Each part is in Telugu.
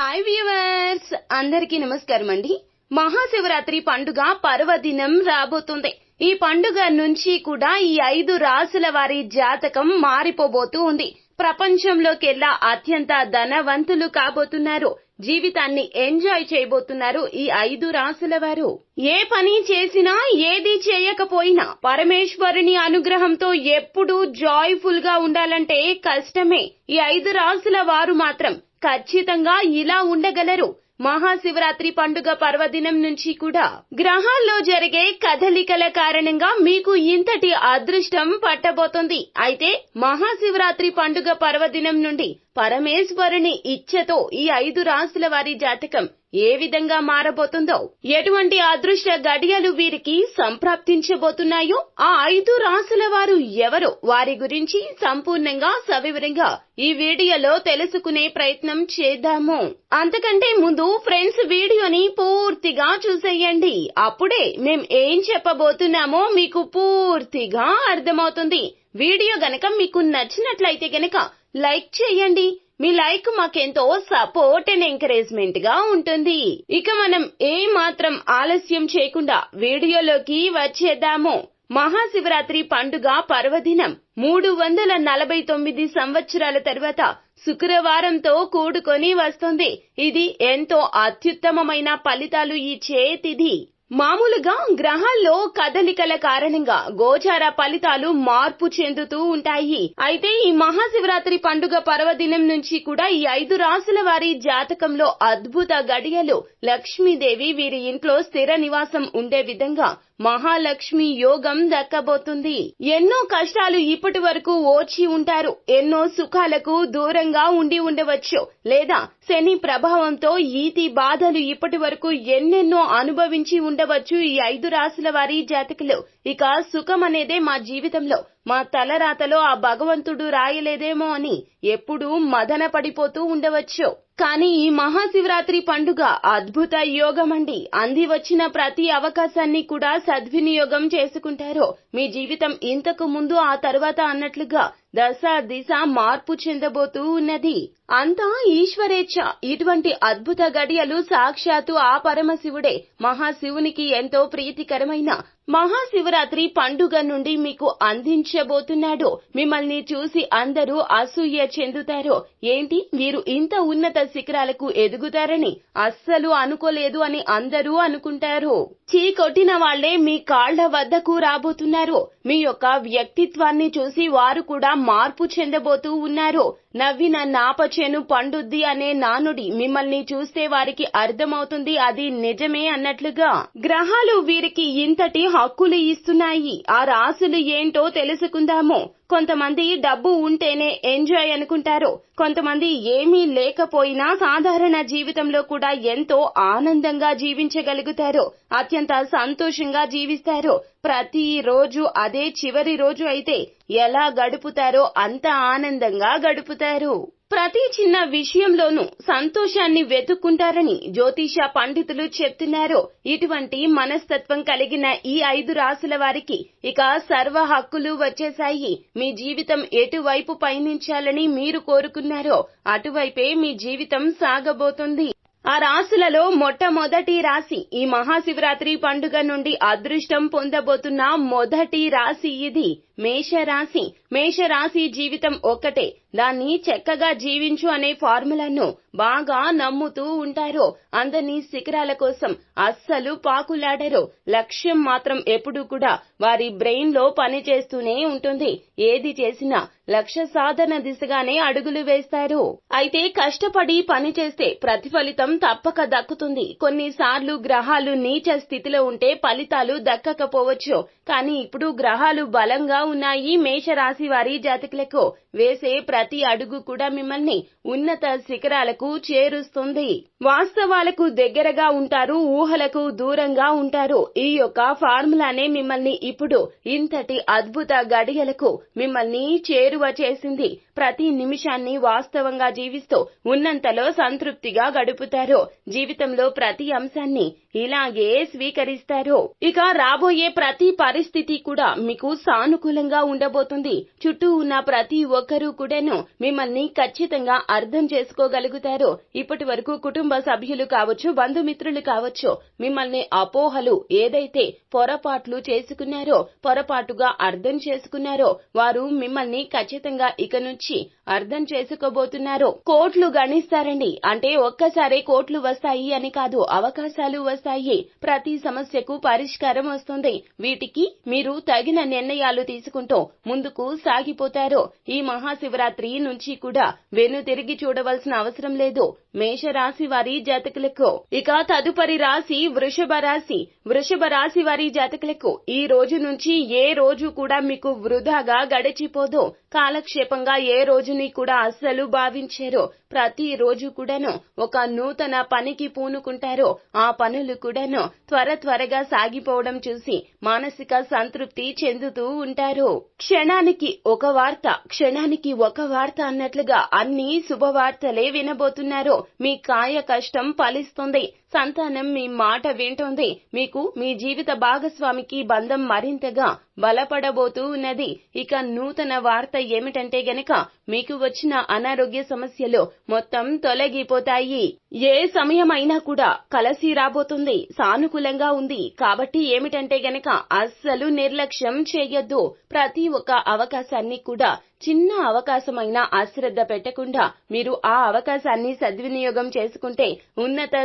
హాయ్ వ్యూవర్స్ అందరికీ నమస్కారం అండి. మహాశివరాత్రి పండుగ పర్వదినం రాబోతుంది. ఈ పండుగ నుంచి కూడా ఈ ఐదు రాసుల వారి జాతకం మారిపోబోతూ ఉంది. ప్రపంచంలోకెల్లా అత్యంత ధనవంతులు కాబోతున్నారు జీవితాన్ని ఎంజాయ్ చేయబోతున్నారు ఈ ఐదు రాసుల వారు. ఏ పని చేసినా ఏది చేయకపోయినా పరమేశ్వరుని అనుగ్రహంతో ఎప్పుడూ జాయ్ఫుల్గా ఉండాలంటే కష్టమే. ఈ ఐదు రాసుల వారు మాత్రం ఖచ్చితంగా ఇలా ఉండగలరు. మహాశివరాత్రి పండుగ పర్వదినం నుంచి కూడా. గ్రహాల్లో జరిగే కదలికల కారణంగా మీకు ఇంతటి అదృష్టం పట్టబోతుంది. అయితే మహాశివరాత్రి పండుగ పర్వదినం నుండి పరమేశ్వరుని ఇచ్ఛతో ఈ ఐదు రాసుల వారి జాతకం ఏ విధంగా మారబోతుందో ఎటువంటి అదృష్ట గడియలు వీరికి సంప్రాప్తించబోతున్నాయో ఆ ఐదు రాసుల వారు ఎవరో వారి గురించి సంపూర్ణంగా సవివరంగా ఈ వీడియోలో తెలుసుకునే ప్రయత్నం చేద్దాము. అంతకంటే ముందు ఫ్రెండ్స్ వీడియోని పూర్తిగా చూసేయండి. అప్పుడే మేం ఏం చెప్పబోతున్నామో మీకు పూర్తిగా అర్థమవుతుంది. వీడియో గనక మీకు నచ్చినట్లయితే గనక లైక్ చేయండి. మీ లైక్ మాకెంతో సపోర్ట్ అండ్ ఎంకరేజ్మెంట్గా ఉంటుంది. ఇక మనం ఏ మాత్రం ఆలస్యం చేయకుండా వీడియోలోకి వచ్చేద్దాము. మహాశివరాత్రి పండుగ పర్వదినం. మూడు వందల నలభై తొమ్మిది సంవత్సరాల తర్వాత శుక్రవారంతో కూడుకొని వస్తుంది. ఇది ఎంతో అత్యుత్తమమైన ఫలితాలు ఇచ్చే తిథి మామూలుగా గ్రహాల్లో కదలికల కారణంగా గోచార ఫలితాలు మార్పు చెందుతూ ఉంటాయి. అయితే ఈ మహాశివరాత్రి పండుగ పర్వదినం నుంచి కూడా ఈ ఐదు రాసుల వారి జాతకంలో అద్భుత గడియలు లక్ష్మీదేవి వీరి ఇంట్లో స్థిర నివాసం ఉండే విధంగా మహాలక్ష్మి యోగం దక్కబోతుంది. ఎన్నో కష్టాలు ఇప్పటి వరకు ఓచి ఉంటారు. ఎన్నో సుఖాలకు దూరంగా ఉండి ఉండవచ్చు. లేదా శని ప్రభావంతో ఈతి బాధలు ఇప్పటి వరకు ఎన్నెన్నో అనుభవించి ఉండవచ్చు. ఈ ఐదు రాశుల వారి జాతకులు ఇక సుఖం అనేదే మా జీవితంలో మా తలరాతలో ఆ భగవంతుడు రాయలేదేమో అని ఎప్పుడూ మదన పడిపోతూ ఉండవచ్చు. కానీ ఈ మహాశివరాత్రి పండుగ అద్భుత యోగం అండి అంది వచ్చిన ప్రతి అవకాశాన్ని కూడా సద్వినియోగం చేసుకుంటారు మీ జీవితం ఇంతకు ముందు ఆ తర్వాత అన్నట్లుగా దశ దిశ మార్పు చెందబోతూ ఉన్నది. అంతా ఈశ్వరేచ్ఛ ఇటువంటి అద్భుత గడియలు సాక్షాత్తు ఆ పరమశివుడే. మహాశివునికి ఎంతో ప్రీతికరమైన మహాశివరాత్రి పండుగ నుండి మీకు అందించబోతున్నాడు. మిమ్మల్ని చూసి అందరూ అసూయ చెందుతారు. ఏంటి? మీరు ఇంత ఉన్నత శిఖరాలకు ఎదుగుతారని అస్సలు అనుకోలేదు అని అందరూ అనుకుంటారు. చీ కొట్టిన వాళ్ళే మీ కాళ్ళ వద్దకు రాబోతున్నారు. మీ యొక్క వ్యక్తిత్వాన్ని చూసి వారు కూడా మార్పు చెందబోతూ ఉన్నారు. నవ్విన నాపచేను పండుద్ది అనే నానుడి మిమ్మల్ని చూస్తే వారికి అర్థమవుతుంది. అది నిజమే అన్నట్లుగా. గ్రహాలు వీరికి ఇంతటి హక్కులు ఇస్తున్నాయి. ఆ రాసులు ఏంటో తెలుసుకుందాము. కొంతమంది డబ్బు ఉంటేనే ఎంజాయ్ అనుకుంటారు. కొంతమంది ఏమీ లేకపోయినా సాధారణ జీవితంలో కూడా ఎంతో ఆనందంగా జీవించగలుగుతారు. అత్యంత సంతోషంగా జీవిస్తారు. ప్రతి రోజు అదే చివరి రోజు అయితే ఎలా గడుపుతారో అంత ఆనందంగా గడుపుతారు. ప్రతి చిన్న విషయంలోనూ సంతోషాన్ని వెతుక్కుంటారని జ్యోతిష పండితులు చెప్తున్నారు. ఇటువంటి మనస్తత్వం కలిగిన ఈ ఐదు రాసుల వారికి ఇక సర్వ హక్కులు వచ్చేశాయి. మీ జీవితం ఎటువైపు పయనించాలని మీరు కోరుకున్నారో అటువైపే మీ జీవితం సాగబోతుంది. ఆ రాశులలో మొట్టమొదటి రాశి ఈ మహాశివరాత్రి పండుగ నుండి అదృష్టం పొందబోతున్న మొదటి రాశి ఇది. మేషరాశి. మేషరాశి జీవితం ఒక్కటే. దాన్ని చక్కగా జీవించు అనే ఫార్ములాను బాగా నమ్ముతూ ఉంటారు. అందరినీ శిఖరాల కోసం అస్సలు పాకులాడరు. లక్ష్యం మాత్రం ఎప్పుడూ కూడా వారి బ్రెయిన్లో పనిచేస్తూనే ఉంటుంది. ఏది చేసినా లక్ష్య సాధన దిశగానే అడుగులు వేస్తారు. అయితే కష్టపడి పని చేస్తే ప్రతిఫలితం తప్పక దక్కుతుంది. కొన్నిసార్లు గ్రహాలు నీచ స్థితిలో ఉంటే ఫలితాలు దక్కకపోవచ్చు. కానీ ఇప్పుడు గ్రహాలు బలంగా ఉన్నాయి. మేషరాశి వారి జాతకులకు వేసే ప్రతి అడుగు కూడా మిమ్మల్ని ఉన్నత శిఖరాలకు చేరుస్తుంది. వాస్తవాలకు దగ్గరగా ఉంటారు ఊహలకు దూరంగా ఉంటారు. ఈ యొక్క ఫార్ములానే మిమ్మల్ని ఇప్పుడు ఇంతటి అద్భుత గడియలకు మిమ్మల్ని చేరువ చేసింది. ప్రతి నిమిషాన్ని వాస్తవంగా జీవిస్తూ ఉన్నంతలో సంతృప్తిగా గడుపుతారు. జీవితంలో ప్రతి అంశాన్ని ఇలాగే స్వీకరిస్తారు. ఇక రాబోయే ప్రతి పరిస్థితి కూడా మీకు అనుకూలంగా ఉండబోతుంది. చుట్టూ ఉన్న ప్రతి ఒక్కరూ కూడాను మిమ్మల్ని ఖచ్చితంగా అర్థం చేసుకోగలుగుతారు. ఇప్పటి వరకు కుటుంబ సభ్యులు కావచ్చు బంధుమిత్రులు కావచ్చు మిమ్మల్ని అపోహలు ఏదైతే పొరపాట్లు చేసుకున్నారో పొరపాటుగా అర్థం చేసుకున్నారో వారు మిమ్మల్ని ఖచ్చితంగా ఇక నుంచి అర్థం చేసుకోబోతున్నారు. కోట్లు గణిస్తారండి. అంటే ఒక్కసారే కోట్లు వస్తాయి అని కాదు అవకాశాలు వస్తాయి. ప్రతి సమస్యకు పరిష్కారం వస్తుంది. వీటికి మీరు తగిన నిర్ణయాలు తీసుకు తీసుకుంటూ ముందుకు సాగిపోతారు ఈ మహాశివరాత్రి నుంచి కూడా వెను తిరిగి చూడవలసిన అవసరం లేదు. మేషరాశి వారి జాతకులకు. ఇక తదుపరి రాశి వృషభ రాశి. వృషభ రాశి వారి జాతకులకు ఈ రోజు నుంచి ఏ రోజు కూడా మీకు వృధాగా గడిచిపోదు. కాలక్షేపంగా ఏ రోజుని కూడా అస్సలు భావించారు. ప్రతి రోజు కూడాను ఒక నూతన పనికి పూనుకుంటారో. ఆ పనులు కూడాను త్వర త్వరగా సాగిపోవడం చూసి మానసిక సంతృప్తి చెందుతూ ఉంటారు. క్షణానికి ఒక వార్త క్షణానికి ఒక వార్త అన్నట్లుగా అన్ని శుభవార్తలే వినబోతున్నారు. మీ కాయ కష్టం ఫలిస్తుంది. సంతానం మీ మాట వింటోంది. మీకు మీ జీవిత భాగస్వామికి బంధం మరింతగా బలపడబోతూ ఉన్నది. ఇక నూతన వార్త ఏమిటంటే గనక మీకు వచ్చిన అనారోగ్య సమస్యలు మొత్తం తొలగిపోతాయి. ఏ సమయమైనా కూడా కలసి రాబోతుంది సానుకూలంగా ఉంది. కాబట్టి ఏమిటంటే గనక అస్సలు నిర్లక్ష్యం చేయొద్దు. ప్రతి ఒక్క అవకాశాన్ని కూడా చిన్న అవకాశమైనా అశ్రద్ధ పెట్టకుండా మీరు ఆ అవకాశాన్ని సద్వినియోగం చేసుకుంటే ఉన్నత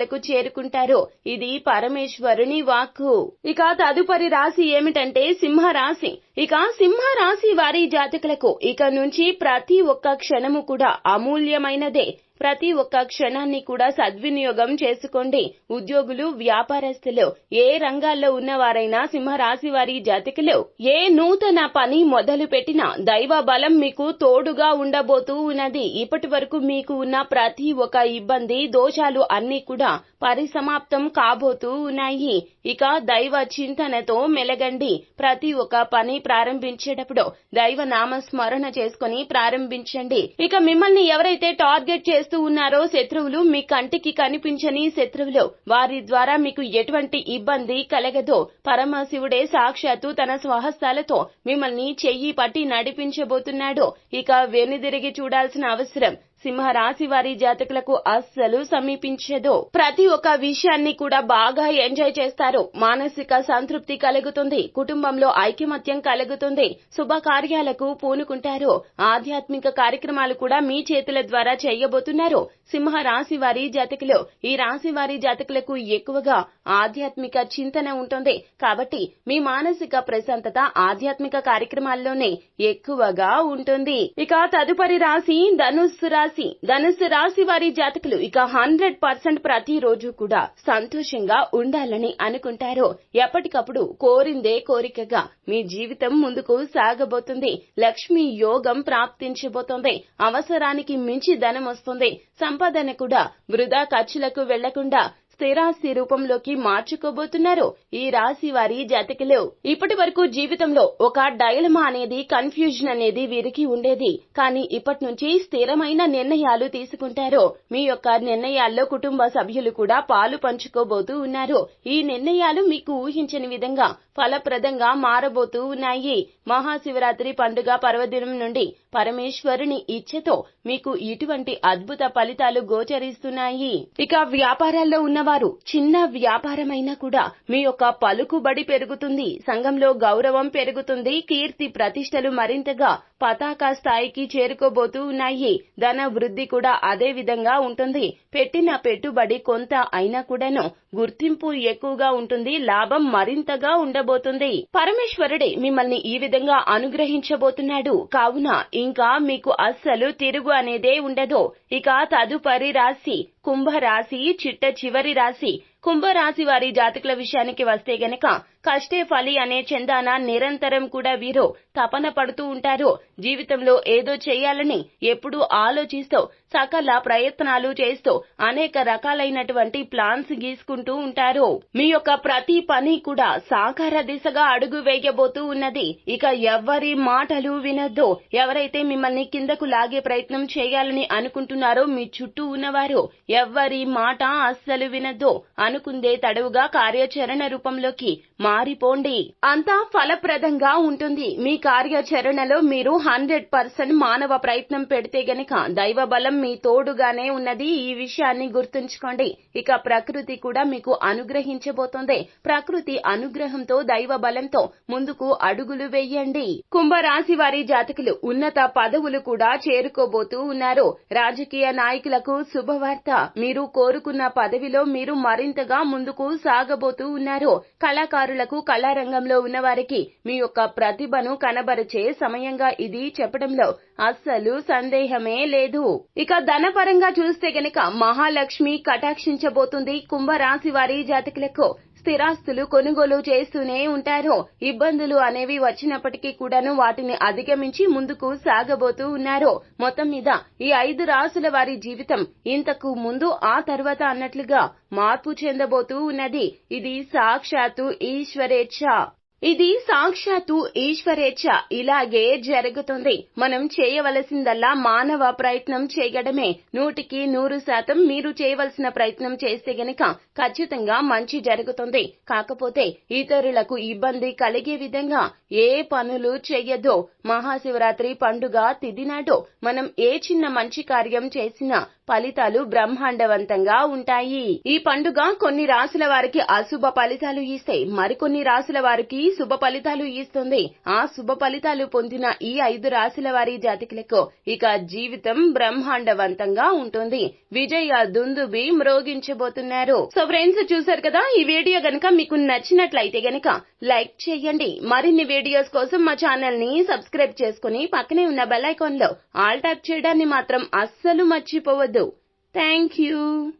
ఫలితాలకు చేరుకుంటారు ఇది పరమేశ్వరుని వాక్కు. ఇక తదుపరి రాశి ఏమిటంటే సింహ రాశి ఇక సింహ రాశి వారి జాతకులకు ఇక నుంచి ప్రతి ఒక్క క్షణము కూడా అమూల్యమైనదే. ప్రతి ఒక్క క్షణాన్ని కూడా సద్వినియోగం చేసుకోండి. ఉద్యోగులు వ్యాపారస్తులు ఏ రంగాల్లో ఉన్నవారైనా సింహరాశి వారి జాతకులు ఏ నూతన పని మొదలు పెట్టినా దైవ బలం మీకు తోడుగా ఉండబోతూ ఉన్నది. ఇప్పటి వరకు మీకు ఉన్న ప్రతి ఒక్క ఇబ్బంది దోషాలు అన్ని కూడా పరిసమాప్తం కాబోతూ ఉన్నాయి. ఇక దైవ చింతనతో మెలగండి. ప్రతి ఒక్క పని ప్రారంభించేటప్పుడు దైవ నామ స్మరణ చేసుకుని ప్రారంభించండి. ఇక మిమ్మల్ని ఎవరైతే టార్గెట్ చేస్తూ ఉన్నారో శత్రువులు మీ కంటికి కనిపించని శత్రువులు వారి ద్వారా మీకు ఎటువంటి ఇబ్బంది కలగదో. పరమశివుడే సాక్షాత్తు తన స్వహస్తాలతో మిమ్మల్ని చెయ్యి పట్టి నడిపించబోతున్నాడు. ఇక వెనుదిరిగి చూడాల్సిన అవసరం సింహరాశి వారి జాతకులకు అస్సలు సమీపించదు. ప్రతి ఒక్క విషయాన్ని కూడా బాగా ఎంజాయ్ చేస్తారు. మానసిక సంతృప్తి కలుగుతుంది. కుటుంబంలో ఐకమత్యం కలుగుతుంది. శుభకార్యాలకు పూనుకుంటారు. ఆధ్యాత్మిక కార్యక్రమాలు కూడా మీ చేతుల ద్వారా చేయబోతున్నారు. సింహ రాశి వారి జాతకులు ఈ రాశి వారి జాతకులకు ఎక్కువగా ఆధ్యాత్మిక చింతన ఉంటుంది. కాబట్టి మీ మానసిక ప్రశాంతత ఆధ్యాత్మిక కార్యక్రమాల్లోనే ఎక్కువగా ఉంటుంది. ఇక తదుపరి రాశి ధనుస్సు రాశి ధనుస్సు రాశి వారి జాతకులు ఇక హండ్రెడ్ పర్సెంట్ ప్రతి రోజు కూడా సంతోషంగా ఉండాలని అనుకుంటారు. ఎప్పటికప్పుడు కోరిందే కోరికగా మీ జీవితం ముందుకు సాగబోతుంది. లక్ష్మీ యోగం ప్రాప్తించబోతోంది. అవసరానికి మించి ధనం వస్తుంది. సంపాదన కూడా వృధా ఖర్చులకు వెళ్ళకుండా స్థిరాస్తి రూపంలోకి మార్చుకోబోతున్నారు. ఈ రాశి వారి జాతకులు ఇప్పటి వరకు జీవితంలో ఒక డైలమా అనేది కన్ఫ్యూజన్ అనేది వీరికి ఉండేది. కానీ ఇప్పటి నుంచి స్థిరమైన నిర్ణయాలు తీసుకుంటారు. మీ యొక్క నిర్ణయాల్లో కుటుంబ సభ్యులు కూడా పాలు పంచుకోబోతూ ఉన్నారు. ఈ నిర్ణయాలు మీకు ఊహించని విధంగా ఫలప్రదంగా మారబోతూ ఉన్నాయి. మహాశివరాత్రి పండుగ పర్వదినం నుండి పరమేశ్వరుని ఇచ్ఛతో మీకు ఇటువంటి అద్భుత ఫలితాలు గోచరిస్తున్నాయి. ఇక వ్యాపారాల్లో ఉన్నవారు చిన్న వ్యాపారమైనా కూడా మీ యొక్క పలుకుబడి పెరుగుతుంది. సంఘంలో గౌరవం పెరుగుతుంది. కీర్తి ప్రతిష్టలు మరింతగా పతాక స్థాయికి చేరుకోబోతూ ఉన్నాయి. ధన వృద్ధి కూడా అదే విధంగా ఉంటుంది. పెట్టిన పెట్టుబడి కొంత అయినా కూడాను గుర్తింపు ఎక్కువగా ఉంటుంది. లాభం మరింతగా ఉండబోతుంది. పరమేశ్వరుడే మిమ్మల్ని ఈ విధంగా అనుగ్రహించబోతున్నాడు. కావున ఇంకా మీకు అస్సలు తిరుగు అనేదే ఉండదు. ఇక తదుపరి రాశి కుంభరాశి చిట్ట చివరి రాశి. కుంభరాశి వారి జాతకుల విషయానికి వస్తే గనక కష్టే ఫలి అనే చందాన నిరంతరం కూడా వీరు తపన పడుతూ ఉంటారు. జీవితంలో ఏదో చేయాలని ఎప్పుడూ ఆలోచిస్తూ సకల ప్రయత్నాలు చేస్తూ అనేక రకాలైనటువంటి ప్లాన్స్ గీసుకుంటూ ఉంటారు. మీ యొక్క ప్రతి పని కూడా సాకార దిశగా అడుగు వేయబోతూ ఉన్నది. ఇక ఎవ్వరి మాటలు వినొద్దు. ఎవరైతే మిమ్మల్ని కిందకు లాగే ప్రయత్నం చేయాలని అనుకుంటున్నారో మీ చుట్టూ ఉన్నవారు ఎవ్వరి మాట అస్సలు వినొద్దు. అనుకుందే తడవుగా కార్యాచరణ రూపంలోకి మారిపోండి. అంతా ఫలప్రదంగా ఉంటుంది. మీ కార్యాచరణలో మీరు హండ్రెడ్ పర్సెంట్ మానవ ప్రయత్నం పెడితే గనక దైవ బలం మీ తోడుగానే ఉన్నది. ఈ విషయాన్ని గుర్తుంచుకోండి. ఇక ప్రకృతి కూడా మీకు అనుగ్రహించబోతోంది. ప్రకృతి అనుగ్రహంతో దైవ బలంతో ముందుకు అడుగులు వేయండి. కుంభరాశి వారి జాతకులు ఉన్నత పదవులు కూడా చేరుకోబోతూ ఉన్నారు. రాజకీయ నాయకులకు శుభవార్త. మీరు కోరుకున్న పదవిలో మీరు మరింతగా ముందుకు సాగబోతూ ఉన్నారు. కళాకారులకు కళారంగంలో ఉన్నవారికి మీ యొక్క ప్రతిభను కనబరిచే సమయంగా ఇది చెప్పడంలో అస్సలు సందేహమే లేదు. ఇక ధనపరంగా చూస్తే గనక మహాలక్ష్మి కటాక్షించబోతుంది. కుంభరాశి వారి జాతకులకు స్థిరాస్తులు కొనుగోలు చేస్తూనే ఉంటారు. ఇబ్బందులు అనేవి వచ్చినప్పటికీ కూడాను వాటిని అధిగమించి ముందుకు సాగబోతూ ఉన్నారు. మొత్తం మీద ఈ ఐదు రాసుల వారి జీవితం ఇంతకు ముందు ఆ తర్వాత అన్నట్లుగా మార్పు చెందబోతూ ఉన్నది. ఇది సాక్షాత్తు ఈశ్వరేచ్ఛ. ఇది సాక్షాత్తు ఈశ్వరేచ్ఛ. ఇలాగే జరుగుతుంది. మనం చేయవలసిందల్లా మానవ ప్రయత్నం చేయడమే. నూటికి నూరు శాతం మీరు చేయవలసిన ప్రయత్నం చేస్తే గనక ఖచ్చితంగా మంచి జరుగుతుంది. కాకపోతే ఇతరులకు ఇబ్బంది కలిగే విధంగా ఏ పనులు చెయ్యదో. మహాశివరాత్రి పండుగ తిదినాడు మనం ఏ చిన్న మంచి కార్యం చేసినా ఫలితాలు బ్రహ్మాండవంతంగా ఉంటాయి. ఈ పండుగ కొన్ని రాసుల వారికి అశుభ ఫలితాలు ఇస్తే మరికొన్ని రాసుల వారికి శుభ ఫలితాలు ఇస్తుంది. ఆ శుభ ఫలితాలు పొందిన ఈ ఐదు రాశుల వారి జాతకులకు ఇక జీవితం బ్రహ్మాండవంతంగా ఉంటుంది. విజయ దుందుబి మ్రోగించబోతున్నారు. సో ఫ్రెండ్స్ చూసారు కదా? ఈ వీడియో గనక మీకు నచ్చినట్లయితే గనక లైక్ చేయండి. మరిన్ని వీడియోస్ కోసం మా ఛానల్ని సబ్స్క్రైబ్ చేసుకుని పక్కనే ఉన్న బెల్ ఐకాన్లో ఆల్ టాప్ చేయడాన్ని మాత్రం అస్సలు మర్చిపోవద్దు. Thank you.